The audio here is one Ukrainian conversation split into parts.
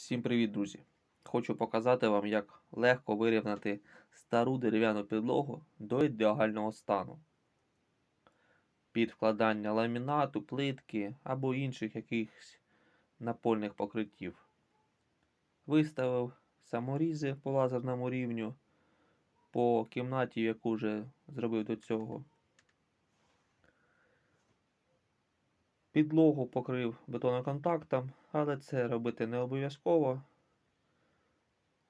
Всім привіт, друзі! Хочу показати вам, як легко вирівняти стару дерев'яну підлогу до ідеального стану. Під вкладання ламінату, плитки або інших якихось напольних покриттів. Виставив саморізи по лазерному рівню по кімнаті, яку вже зробив до цього. Підлогу покрив бетоноконтактом, але це робити не обов'язково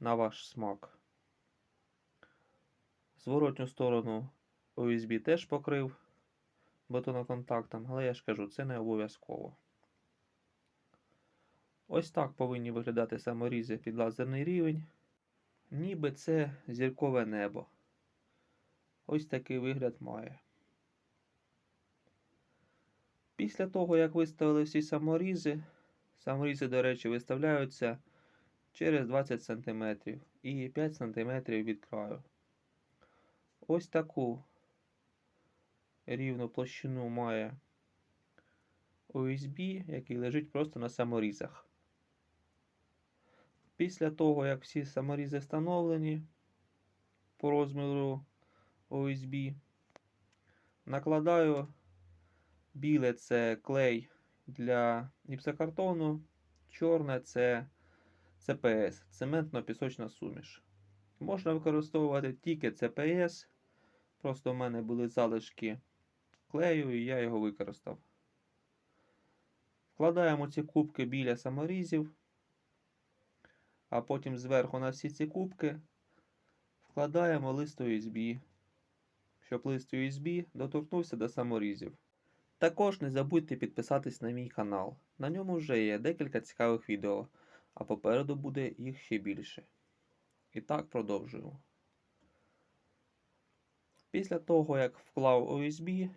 на ваш смак. Зворотню сторону OSB теж покрив бетоноконтактом, але я ж кажу, це не обов'язково. Ось так повинні виглядати саморізи під лазерний рівень, ніби це зіркове небо. Ось такий вигляд має. Після того, як виставили всі саморізи, саморізи, до речі, виставляються через 20 см і 5 см від краю. Ось таку рівну площину має OSB, який лежить просто на саморізах. Після того, як всі саморізи встановлені по розміру OSB, накладаю Біле це клей для гіпсокартону, чорне це ЦПС, цементно-пісочна суміш. Можна використовувати тільки ЦПС. Просто в мене були залишки клею і я його використав. Вкладаємо ці кубки біля саморізів, а потім зверху на всі ці кубки вкладаємо лист USB, щоб лист USB доторкнувся до саморізів. Також не забудьте підписатись на мій канал. На ньому вже є декілька цікавих відео, а попереду буде їх ще більше. І так продовжуємо. Після того, як вклав OSB,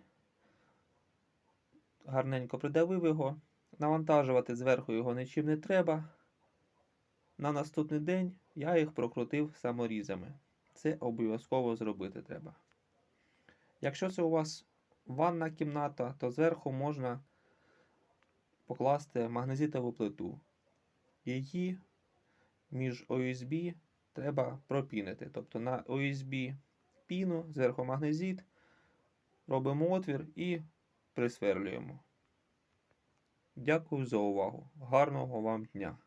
гарненько придавив його, навантажувати зверху його нічим не треба. На наступний день я їх прокрутив саморізами. Це обов'язково зробити треба. Якщо це у вас ванна кімната, то зверху можна покласти магнезитову плиту. Її між OSB треба пропінити. Тобто на OSB піну, зверху магнезит, робимо отвір і присверлюємо. Дякую за увагу. Гарного вам дня!